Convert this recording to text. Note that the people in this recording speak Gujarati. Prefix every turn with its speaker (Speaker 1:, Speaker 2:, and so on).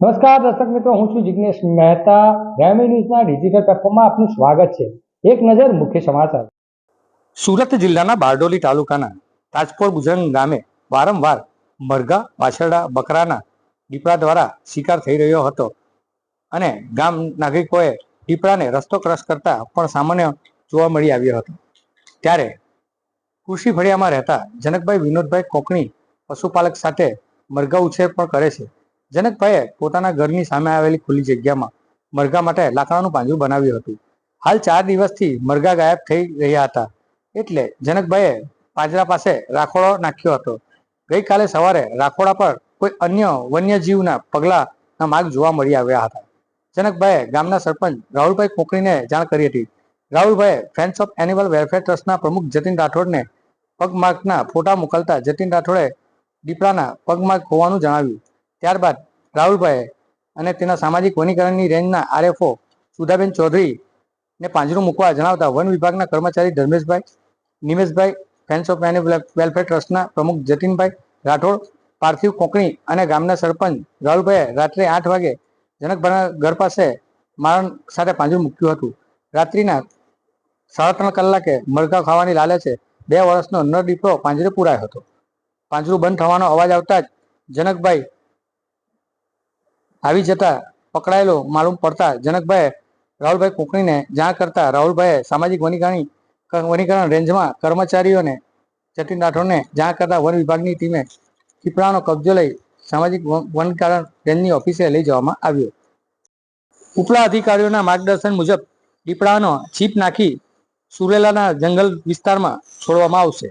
Speaker 1: નમસ્કાર દર્શક મિત્રો, હું છું જિગ્નેશ મહેતા. ગ્રામી ન્યૂઝના ડિજિટલ પ્લેટફોર્મમાં આપનું સ્વાગત છે. એક નજર મુખ્ય સમાચાર. સુરત જિલ્લાના બારડોલી તાલુકાના તાજપોર ગુજરંગ ગામે વારંવાર મરઘા, વાછરડા, બકરાના દીપડા દ્વારા શિકાર થઈ રહ્યો હતો અને ગામ નાગરિકોએ દીપડાને રસ્તો ક્રોસ કરતા પણ સામાન્ય જોવા મળી આવ્યો હતો. ત્યારે કૃષિ ફળિયામાં રહેતા જનકભાઈ વિનોદભાઈ કોકણી પશુપાલક સાથે મરઘા ઉછેર પણ કરે છે. જનકભાઈએ પોતાના ઘરની સામે આવેલી ખુલ્લી જગ્યામાં મરઘા માટે લાકડાનું પાંજરું બનાવ્યું હતું. હાલ ચાર દિવસથી મરઘા ગાયબ થઈ રહ્યા હતા. એટલે જનકભાઈએ પાંજરા પાસે રાખોડો નાખ્યો હતો. ગઈકાલે સવારે રાખોડા પર કોઈ અન્ય વન્યજીવના પગલાના માર્ગ જોવા મળી આવ્યા હતા. જનકભાઈએ ગામના સરપંચ રાહુલભાઈ કોકણીને જાણ કરી હતી. રાહુલભાઈએ ફ્રેન્ડ્સ ઓફ એનિમલ વેલફેર ટ્રસ્ટના પ્રમુખ જતીન રાઠોડને પગમાર્કના ફોટા મોકલતા જતીન રાઠોડે દીપડાના પગમાર્ક હોવાનું જણાવ્યું. ત્યારબાદ રાહુલભાઈએ અને તેના સામાજિક વનીકરણની રેન્જના આરએફઓ સુધાબેન ચૌધરી ને પાંજરું મૂકવા જણાવતા વન વિભાગના કર્મચારી Dharmeshbhai, Nimeshbhai fans of animal welfare ટ્રસ્ટના પ્રમુખ જતીનભાઈ રાઠોડ, પાર્થિવ કોકણી અને ગામના સરપંચ રાહુલભાઈએ રાત્રે આઠ વાગે જનકભાઈના ઘર પાસે મારણ સાથે પાંજરું મૂક્યું હતું. રાત્રિના સાડા ત્રણ કલાકે મરઘા ખાવાની લાલચે બે વર્ષનો નર દીપડો પાંજરે પૂરાયો હતો. પાંજરું બંધ થવાનો અવાજ આવતા જ જનકભાઈ આવી જતા પકડાયેલો માલુમ પડતા જનકભાઈ રાહુલભાઈ કોકણીને જાણ કરતા રાહુલભાઈએ સામાજિક વનીકરણી વનીકરણ રેન્જમાં કર્મચારીઓને જતીન રાઠોડને જાણ કરતા વન વિભાગની ટીમે દીપડાનો કબજો લઈ સામાજિક વન- વનીકરણ રેન્જની ઓફિસે લઈ જવામાં આવ્યો. ઉપલા અધિકારીઓના માર્ગદર્શન મુજબ દીપડાનો ચીપ નાખી સુરેલાના જંગલ વિસ્તારમાં છોડવામાં આવશે.